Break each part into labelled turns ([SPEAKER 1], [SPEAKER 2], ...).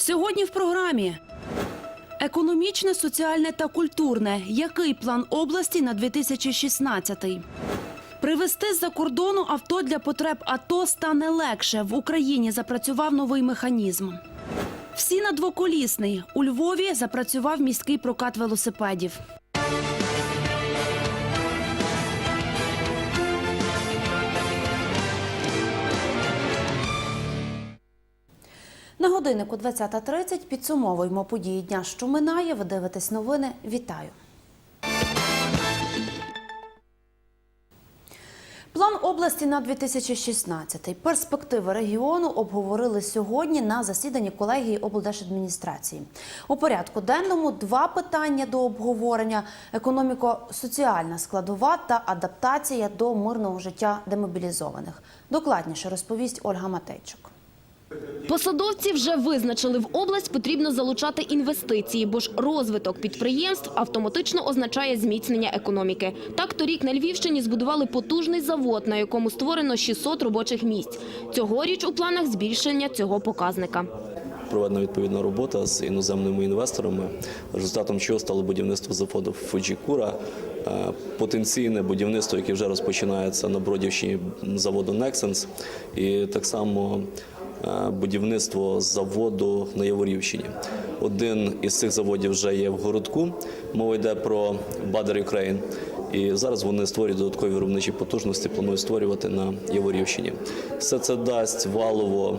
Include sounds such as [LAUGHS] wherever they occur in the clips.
[SPEAKER 1] Сьогодні в програмі економічне, соціальне та культурне. Який план області на 2016-й? Привезти з-за кордону авто для потреб АТО стане легше. В Україні запрацював новий механізм. Всі на двоколісний. У Львові запрацював міський прокат велосипедів. На годиннику 20.30 підсумовуємо події дня, що минає. Ви дивитесь новини. Вітаю. План області на 2016. Перспективи регіону обговорили сьогодні на засіданні колегії облдержадміністрації. У порядку денному два питання до обговорення: економіко-соціальна складова та адаптація до мирного життя демобілізованих. Докладніше розповість Ольга Матейчук.
[SPEAKER 2] Посадовці вже визначили, в область потрібно залучати інвестиції, бо ж розвиток підприємств автоматично означає зміцнення економіки. Так, торік на Львівщині збудували потужний завод, на якому створено 600 робочих місць. Цьогоріч у планах збільшення цього показника.
[SPEAKER 3] Проведена відповідна робота з іноземними інвесторами, результатом чого стало будівництво заводу Фуджікура, е, потенційне будівництво, яке вже розпочинається на Бродівщині заводу Нексенс, і так само будівництво заводу на Яворівщині. Один із цих заводів вже є в городку. Мова йде про Бадер Ukraine. І зараз вони створюють додаткові виробничі потужності, планують створювати на Яворівщині. Все це дасть валово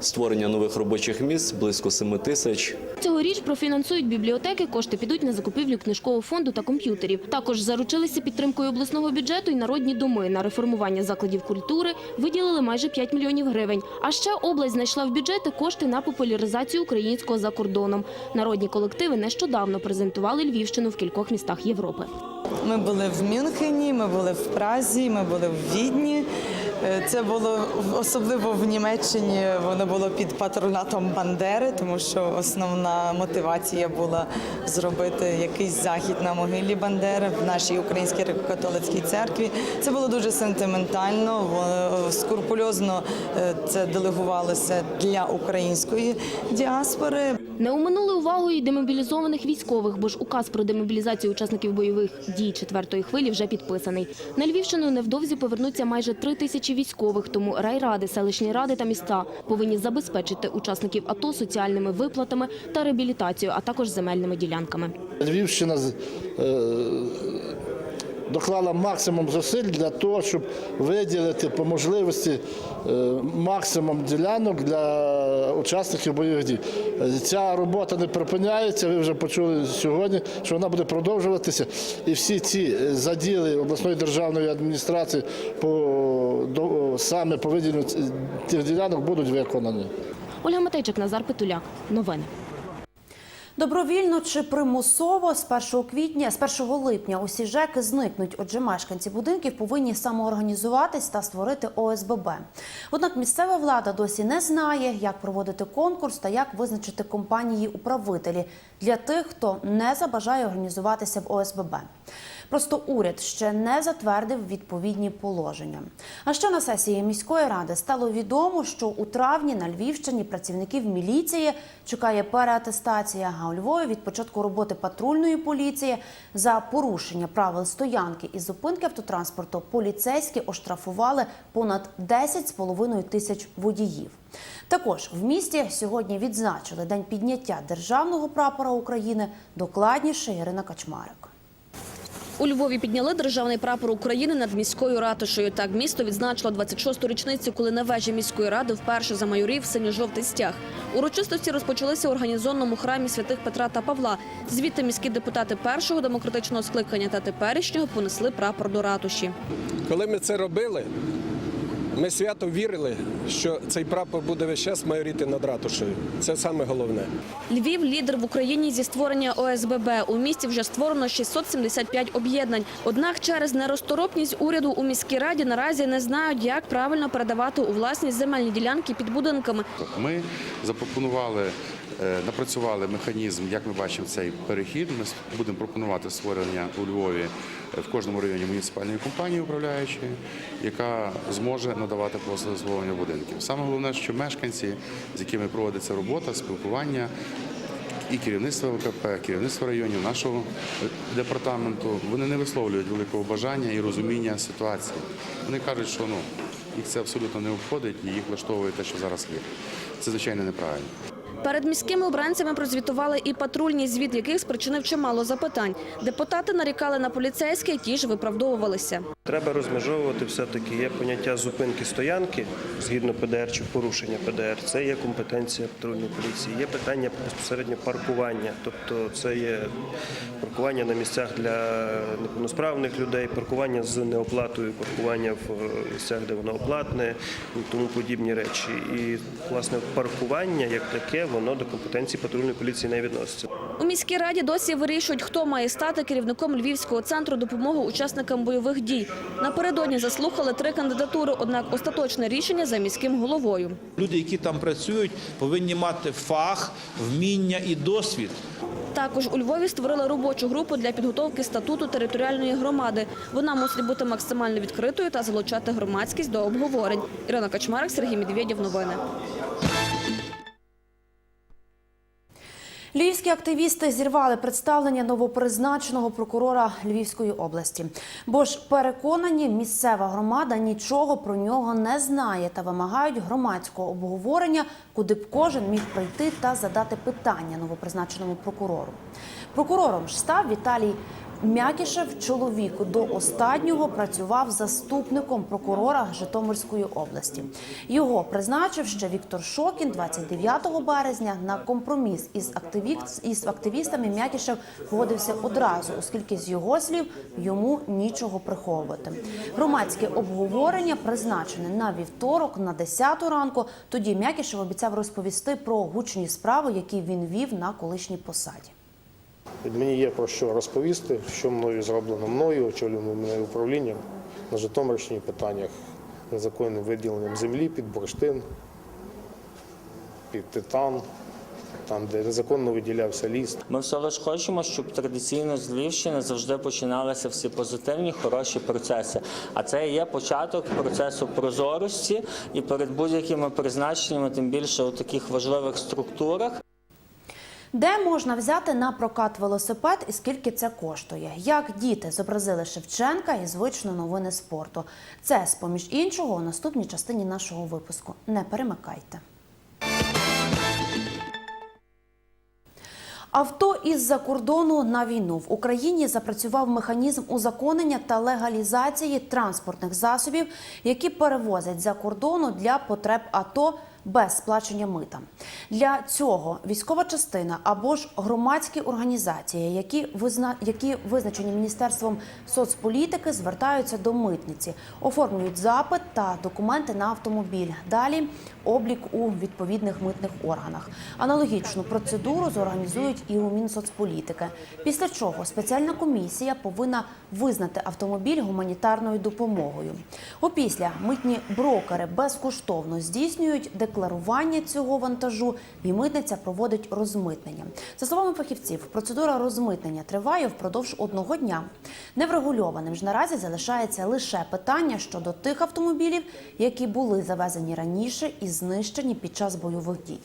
[SPEAKER 3] створення нових робочих місць близько 7 тисяч.
[SPEAKER 2] Цьогоріч профінансують бібліотеки, кошти підуть на закупівлю книжкового фонду та комп'ютерів. Також заручилися підтримкою обласного бюджету і народні доми. На реформування закладів культури виділили майже 5 мільйонів гривень. А ще область знайшла в бюджети кошти на популяризацію українського за кордоном. Народні колективи нещодавно презентували Львівщину в кількох містах Європи.
[SPEAKER 4] Ми були в Мюнхені, ми були в Празі, ми були в Відні. Е, Це було особливо в Німеччині. Воно було під патронатом Бандери, тому що основна мотивація була зробити якийсь захід на могилі Бандери в нашій українській греко-католицькій церкві. Це було дуже сентиментально, скрупульозно е, це делегувалося для української діаспори.
[SPEAKER 2] Не оминули увагою і демобілізованих військових, бо ж указ про демобілізацію учасників бойових дій четвертої хвилі вже підписаний. На Львівщину невдовзі повернуться майже три тисячі військових, тому райради, селищні ради та міста повинні забезпечити учасників АТО соціальними виплатами та реабілітацією, а також земельними ділянками.
[SPEAKER 5] Львівщина е, доклала максимум зусиль для того, щоб виділити по можливості е, максимум ділянок для учасників бойових дій. Ця робота не припиняється. Ви вже почули сьогодні, що вона буде продовжуватися. І всі ці е, заділи обласної державної адміністрації по до- саме по виділенню ц- тих ділянок будуть виконані.
[SPEAKER 2] Ольга Матейчик, Назар Петуляк. Новини.
[SPEAKER 1] Добровільно чи примусово з 1 квітня, з 1 липня усі ЖЕКи зникнуть. Отже, мешканці будинків повинні самоорганізуватись та створити ОСББ. Однак місцева влада досі не знає, як проводити конкурс та як визначити компанії управителі для тих, хто не забажає організуватися в ОСББ. Просто уряд ще не затвердив відповідні положення. А ще на сесії міської ради стало відомо, що у травні на Львівщині працівників міліції чекає переатестація. А у Львові від початку роботи патрульної поліції за порушення правил стоянки і зупинки автотранспорту поліцейські оштрафували понад 10,5 тисяч водіїв. Також в місті сьогодні відзначили день підняття державного прапора України. Докладніше Ірина Качмарик.
[SPEAKER 2] У Львові підняли державний прапор України над міською ратушею. Так місто відзначило 26-ту річницю, коли на вежі міської ради вперше замайорів синьо-жовтий стяг. Урочистості розпочалися у організованому храмі святих Петра та Павла. Звідти міські депутати першого демократичного скликання та теперішнього понесли прапор до ратуші.
[SPEAKER 6] Коли ми це робили, ми свято вірили, що цей прапор буде весь час майоріти над ратушею. Це саме головне.
[SPEAKER 2] Львів лідер в Україні зі створення ОСББ. У місті вже створено 675 об'єднань. Однак через нерозторопність уряду у міській раді наразі не знають, як правильно передавати у власність земельні ділянки під будинками.
[SPEAKER 7] Ми запропонували, е, напрацювали механізм, як ми бачимо цей перехід. Ми с- будемо пропонувати створення у Львові в кожному районі муніципальної компанії управляючої, яка зможе надавати послуги обслуговування будинків. Саме головне, що мешканці, з якими проводиться робота, спілкування, і керівництво ВКП, керівництво районів нашого департаменту, вони не висловлюють великого бажання і розуміння ситуації. Вони кажуть, що ну їх це абсолютно не обходить і їх влаштовує те, що зараз є. Це звичайно неправильно.
[SPEAKER 8] Перед міськими обранцями прозвітували і патрульні, звіт яких спричинив чимало запитань. Депутати нарікали на поліцейських, ті ж виправдовувалися.
[SPEAKER 9] Треба розмежовувати все-таки є поняття зупинки стоянки згідно ПДР чи порушення ПДР. Це є компетенція патрульної поліції. Є питання безпосередньо паркування, тобто це є паркування на місцях для неповносправних людей, паркування з неоплатою, паркування в е, місцях, де воно оплатне і тому подібні речі. І власне паркування як таке воно до компетенції патрульної поліції не відноситься.
[SPEAKER 8] У міській раді досі вирішують, хто має стати керівником Львівського центру допомоги учасникам бойових дій. Напередодні заслухали три кандидатури, однак остаточне рішення за міським головою.
[SPEAKER 10] Люди, які там працюють, повинні мати фах, вміння і досвід.
[SPEAKER 8] Також у Львові створили робочу групу для підготовки статуту територіальної громади. Вона мусить бути максимально відкритою та залучати громадськість до обговорень. Ірина Качмарик, Сергій Медведєв. Новини.
[SPEAKER 1] Львівські активісти зірвали представлення новопризначеного прокурора Львівської області. Бо ж переконані, місцева громада нічого про нього не знає та вимагають громадського обговорення, куди б кожен міг прийти та задати питання новопризначеному прокурору. Прокурором ж став Віталій Мякішев. Чоловік до останнього працював заступником прокурора Житомирської області. Його призначив ще Віктор Шокін 29 березня на компроміс із із активістами. Мякішев погодився одразу, оскільки з його слів йому нічого приховувати. Громадське обговорення призначене на вівторок на 10 ранку. Тоді Мякішев обіцяв розповісти про гучні справи, які він вів на колишній посаді.
[SPEAKER 11] Мені є про що розповісти, що мною зроблено мною, очолюваним мене управлінням на Житомирщині питаннях незаконним виділенням землі під бурштин, під титан, там, де незаконно виділявся ліс.
[SPEAKER 12] Ми все лише хочемо, щоб традиційно з Львівщини завжди починалися всі позитивні, хороші процеси. А це є початок процесу прозорості і перед будь-якими призначеннями, тим більше у таких важливих структурах.
[SPEAKER 1] Де можна взяти на прокат велосипед і скільки це коштує? Як діти зобразили Шевченка і звично новини спорту? Це з поміж іншого у наступній частині нашого випуску. Не перемикайте. Авто із-за кордону на війну в Україні запрацював механізм узаконення та легалізації транспортних засобів, які перевозять за кордону для потреб АТО без сплачення мита. Для цього військова частина або ж громадські організації, які визна... які визначені міністерством соцполітики, звертаються до митниці, оформлюють запит та документи на автомобіль. Далі облік у відповідних митних органах. Аналогічну процедуру зорганізують і у Мінсоцполітики. Після чого спеціальна комісія повинна визнати автомобіль гуманітарною допомогою. Опісля митні брокери безкоштовно здійснюють декларування цього вантажу, і митниця проводить розмитнення. За словами фахівців, процедура розмитнення триває впродовж одного дня. Неврегульованим ж наразі залишається лише питання щодо тих автомобілів, які були завезені раніше і знищені під час бойових дій.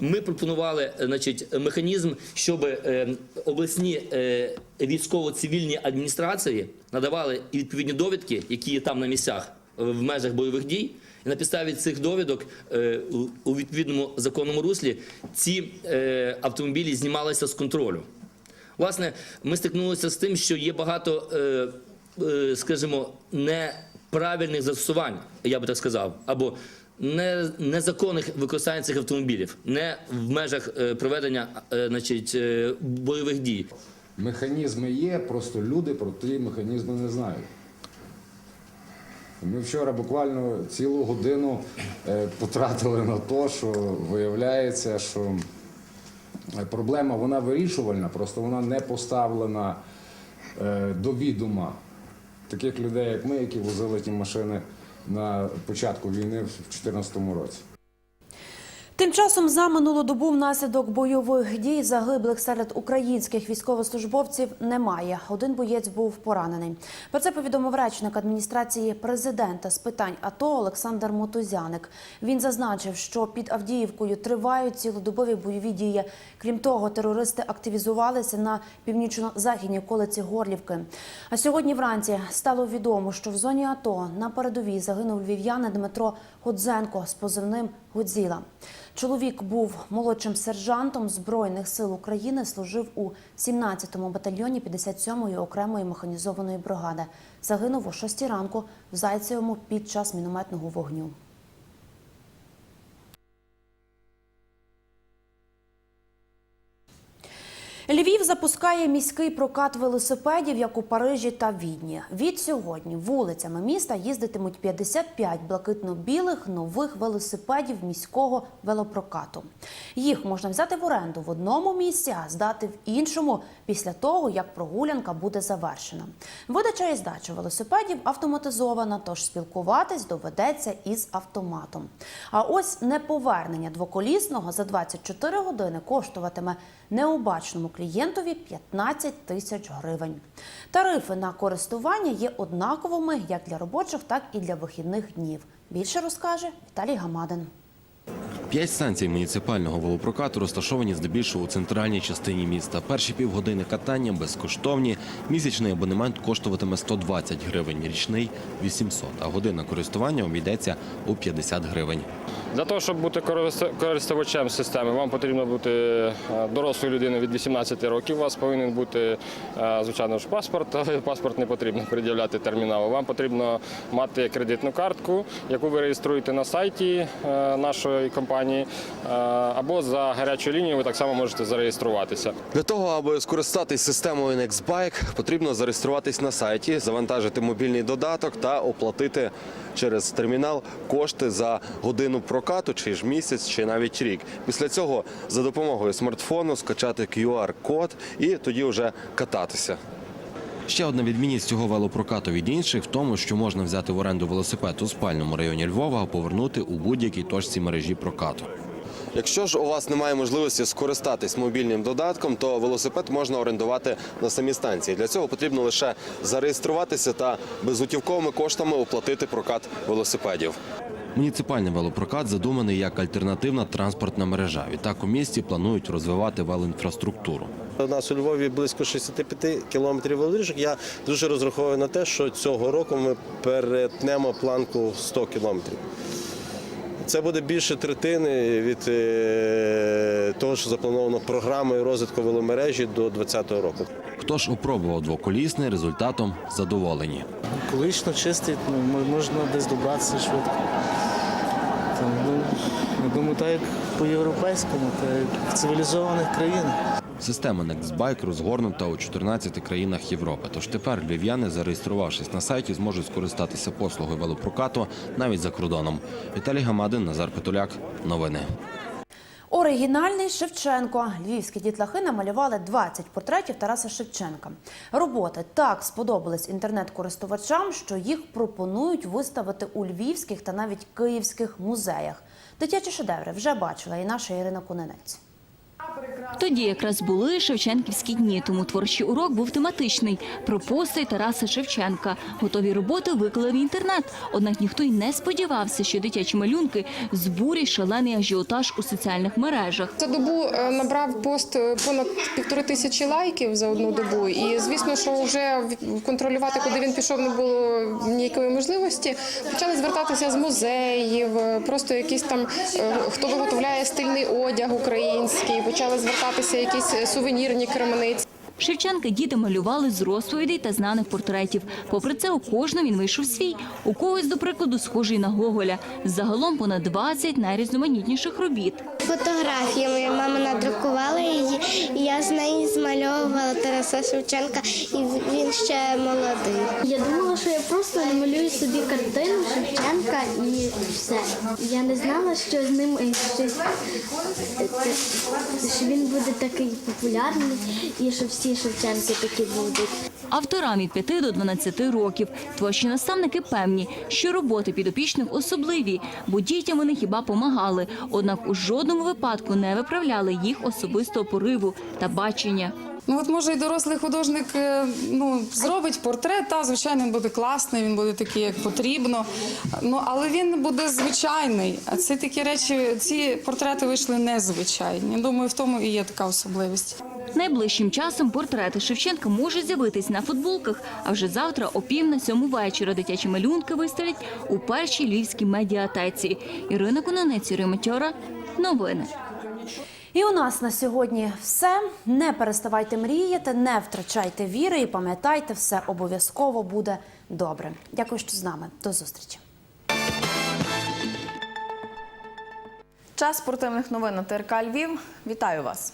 [SPEAKER 13] Ми пропонували е, значить, механізм, щоб е, обласні е, військово-цивільні адміністрації надавали відповідні довідки, які є там на місцях в межах бойових дій. І на підставі цих довідок е, у- відповідному законному руслі ці е, автомобілі знімалися з контролю. Власне, ми стикнулися з тим, що є багато, е, е, скажімо, неправильних застосувань, я би так сказав, або не, незаконних використань цих автомобілів, не в межах е, проведення е, значить, е, бойових дій.
[SPEAKER 14] Механізми є, просто люди про ті механізми не знають. Ми вчора буквально цілу годину е, потратили на те, що виявляється, що проблема вона вирішувальна, просто вона не поставлена е, до відома таких людей, як ми, які возили ті машини на початку війни в 2014 році.
[SPEAKER 1] Тим часом за минулу добу внаслідок бойових дій загиблих серед українських військовослужбовців немає. Один боєць був поранений. Про це повідомив речник адміністрації президента з питань АТО Олександр Мотузяник. Він зазначив, що під Авдіївкою тривають цілодобові бойові дії. Крім того, терористи активізувалися на північно-західній околиці Горлівки. А сьогодні вранці стало відомо, що в зоні АТО на передовій загинув львів'янин Дмитро Годзенко з позивним Годзіла. Чоловік був молодшим сержантом Збройних сил України, служив у 17-му батальйоні 57-ї окремої механізованої бригади. Загинув о 6 ранку в Зайцевому під час мінометного вогню. Львів запускає міський прокат велосипедів, як у Парижі та Відні. Від сьогодні вулицями міста їздитимуть 55 блакитно-білих нових велосипедів міського велопрокату. Їх можна взяти в оренду в одному місці, а здати в іншому після того, як прогулянка буде завершена. Видача і здача велосипедів автоматизована, тож спілкуватись доведеться із автоматом. А ось неповернення двоколісного за 24 години коштуватиме необачному клієнтові 15 тисяч гривень. Тарифи на користування є однаковими як для робочих, так і для вихідних днів. Більше розкаже Віталій Гамадин.
[SPEAKER 15] П'ять станцій муніципального велопрокату розташовані здебільшого у центральній частині міста. Перші півгодини катання безкоштовні. Місячний абонемент коштуватиме 120 гривень, річний 800, а година користування обійдеться у 50 гривень.
[SPEAKER 16] Для того, щоб бути користу- користувачем системи, вам потрібно бути е, дорослою людиною від 18 років. У вас повинен бути, е, звичайно ж, паспорт, [LAUGHS] але паспорт не потрібно пред'являти терміналу. Вам потрібно мати кредитну картку, яку ви реєструєте на сайті е, нашої компанії, або за гарячу лінію ви так само можете зареєструватися.
[SPEAKER 15] Для того, аби скористатись системою NextBike, потрібно зареєструватись на сайті, завантажити мобільний додаток та оплатити через термінал кошти за годину прокату, чи ж місяць, чи навіть рік. Після цього за допомогою смартфону скачати QR-код і тоді вже кататися. Ще одна відмінність цього велопрокату від інших в тому, що можна взяти в оренду велосипед у спальному районі Львова, а повернути у будь-якій точці мережі прокату. Якщо ж у вас немає можливості скористатись мобільним додатком, то велосипед можна орендувати на самій станції. Для цього потрібно лише зареєструватися та безготівковими коштами оплатити прокат велосипедів. Муніципальний велопрокат задуманий як альтернативна транспортна мережа. Відтак у місті планують розвивати велоінфраструктуру.
[SPEAKER 9] У нас у Львові близько 65 кілометрів велодоріжок. Я дуже розраховую на те, що цього року ми перетнемо планку 100 кілометрів. Це буде більше третини від е, того, що заплановано програмою розвитку веломережі до 2020 року.
[SPEAKER 15] Хто ж опробував двоколісний, результатом задоволені.
[SPEAKER 17] Екологічно чистий, ну, можна десь добратися швидко. Там, ну, я думаю, так як по-європейському, так як в цивілізованих країнах.
[SPEAKER 15] Система NextBike розгорнута у 14 країнах Європи. Тож тепер львів'яни, зареєструвавшись на сайті, зможуть скористатися послугою велопрокату навіть за кордоном. Віталій Гамадин, Назар Петуляк. Новини.
[SPEAKER 1] Оригінальний Шевченко. Львівські дітлахи намалювали 20 портретів Тараса Шевченка. Роботи так сподобались інтернет-користувачам, що їх пропонують виставити у львівських та навіть київських музеях. Дитячі шедеври вже бачила і наша Ірина Кунинець.
[SPEAKER 18] Тоді якраз були Шевченківські дні, тому творчий урок був тематичний про постать Тараса Шевченка. Готові роботи виклали в інтернет. Однак ніхто й не сподівався, що дитячі малюнки збурять шалений ажіотаж у соціальних мережах.
[SPEAKER 19] За добу е, набрав пост е, понад півтори тисячі лайків за одну добу. І звісно, що вже контролювати, куди він пішов, не було ніякої можливості. Почали звертатися з музеїв, е, просто якісь там хто виготовляє стильний одяг український. Почали звертатися якісь е, сувенірні крамниці.
[SPEAKER 18] Шевченка діти малювали з розповідей та знаних портретів. Попри це, у кожного він вийшов свій. У когось, до прикладу, схожий на Гоголя. Загалом понад 20 найрізноманітніших робіт.
[SPEAKER 20] Фотографії моя мама надрукувала її, і я з неї змальовувала Тараса Шевченка, і він ще молодий.
[SPEAKER 21] Я думала, що я просто намалюю собі картину Шевченка і все. Я не знала, що з ним щось, що він буде такий популярний і що всі всі Шевченки такі будуть.
[SPEAKER 18] Авторам від 5 до 12 років. Творчі наставники певні, що роботи підопічних особливі, бо дітям вони хіба помагали, однак у жодному випадку не виправляли їх особистого пориву та бачення.
[SPEAKER 22] Ну от може і дорослий художник е, ну, зробить портрет, та звичайно він буде класний, він буде такий, як потрібно. Ну але він буде звичайний. А ці такі речі, ці портрети вийшли незвичайні. Думаю, в тому і є така особливість.
[SPEAKER 18] Найближчим часом портрети Шевченка можуть з'явитись на футболках, а вже завтра о пів на сьому вечора дитячі малюнки виставлять у першій львівській медіатеці. Ірина Кононець, Юрій Матьора. Новини.
[SPEAKER 1] І у нас на сьогодні все. Не переставайте мріяти, не втрачайте віри і пам'ятайте, все обов'язково буде добре. Дякую, що з нами. До зустрічі.
[SPEAKER 23] Час спортивних новин на ТРК Львів. Вітаю вас.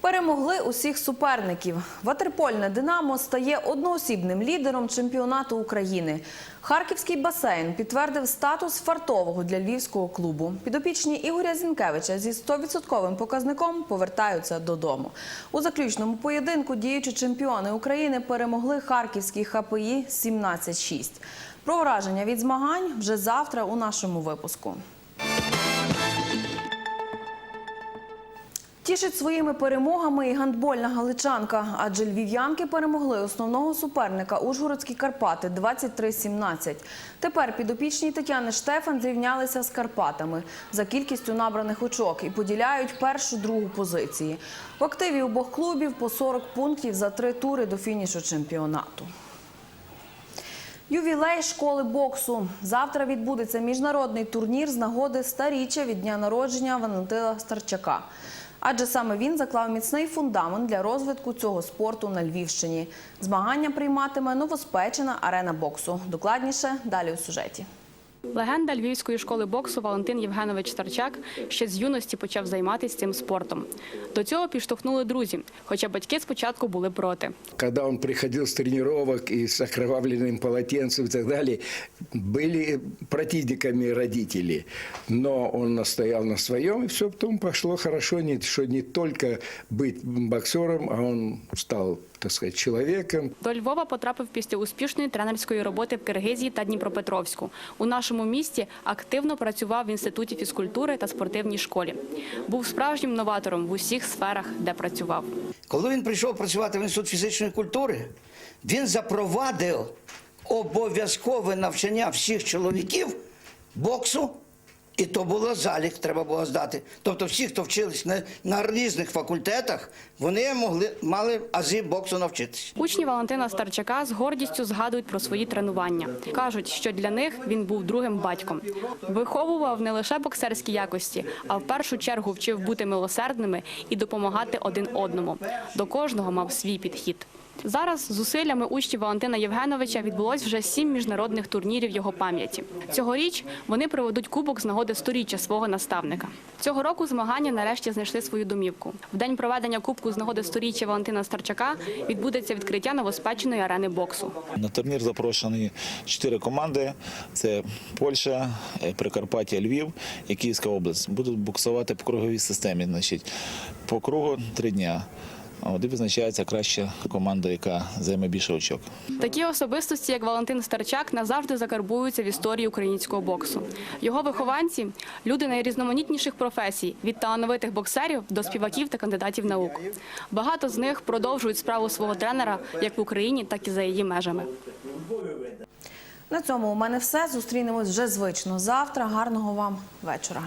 [SPEAKER 23] Перемогли усіх суперників. Ватерпольне Динамо стає одноосібним лідером чемпіонату України. Харківський басейн підтвердив статус фартового для львівського клубу. Підопічні Ігоря Зінкевича зі 100% показником повертаються додому. У заключному поєдинку діючі чемпіони України перемогли харківський ХПІ 17-6. Про враження від змагань вже завтра у нашому випуску. Тішить своїми перемогами і гандбольна галичанка, адже львів'янки перемогли основного суперника Ужгородські Карпати 23-17. Тепер підопічні Тетяни Штефан зрівнялися з Карпатами за кількістю набраних очок і поділяють першу-другу позиції. В активі обох клубів по 40 пунктів за три тури до фінішу чемпіонату. Ювілей школи боксу. Завтра відбудеться міжнародний турнір з нагоди старіччя від дня народження Валентина Старчака. Адже саме він заклав міцний фундамент для розвитку цього спорту на Львівщині. Змагання прийматиме новоспечена арена боксу. Докладніше далі у сюжеті.
[SPEAKER 24] Легенда львівської школи боксу Валентин Євгенович Старчак ще з юності почав займатися цим спортом. До цього підштовхнули друзі, хоча батьки спочатку були проти.
[SPEAKER 25] Когда он приходил с тренировок и с окровавленным полотенцем и так далее, были противниками родители. Но он настоял на своем, и все потом пошло хорошо, не, что не только быть боксером, а он стал, так сказать, человеком.
[SPEAKER 24] До Львова потрапив після успішної тренерської роботи в Киргизії та Дніпропетровську. У нашому місті активно працював в інституті фізкультури та спортивній школі. Був справжнім новатором в усіх сферах, де працював.
[SPEAKER 26] Коли він прийшов працювати в інститут фізичної культури, він запровадив обов'язкове навчання всіх чоловіків боксу, і то було залік, треба було здати. Тобто всі, хто вчились на, на різних факультетах, вони могли мали ази боксу навчитися.
[SPEAKER 24] Учні Валентина Старчака з гордістю згадують про свої тренування. Кажуть, що для них він був другим батьком. Виховував не лише боксерські якості, а в першу чергу вчив бути милосердними і допомагати один одному. До кожного мав свій підхід. Зараз зусиллями учнів Валентина Євгеновича відбулось вже сім міжнародних турнірів його пам'яті. Цьогоріч вони проведуть кубок з нагоди сторіччя свого наставника. Цього року змагання нарешті знайшли свою домівку. В день проведення кубку з нагоди сторіччя Валентина Старчака відбудеться відкриття новоспеченої арени боксу.
[SPEAKER 27] На турнір запрошені чотири команди: це Польща, е, Прикарпаття, Львів і Київська область. Будуть боксувати по круговій системі. Значить, по кругу три дня. І визначається краща команда, яка займе більше очок.
[SPEAKER 24] Такі особистості, як Валентин Старчак, назавжди закарбуються в історії українського боксу. Його вихованці люди найрізноманітніших професій від талановитих боксерів до співаків та кандидатів наук. Багато з них продовжують справу свого тренера як в Україні, так і за її межами.
[SPEAKER 23] На цьому у мене все. Зустрінемось вже звично завтра. Гарного вам вечора.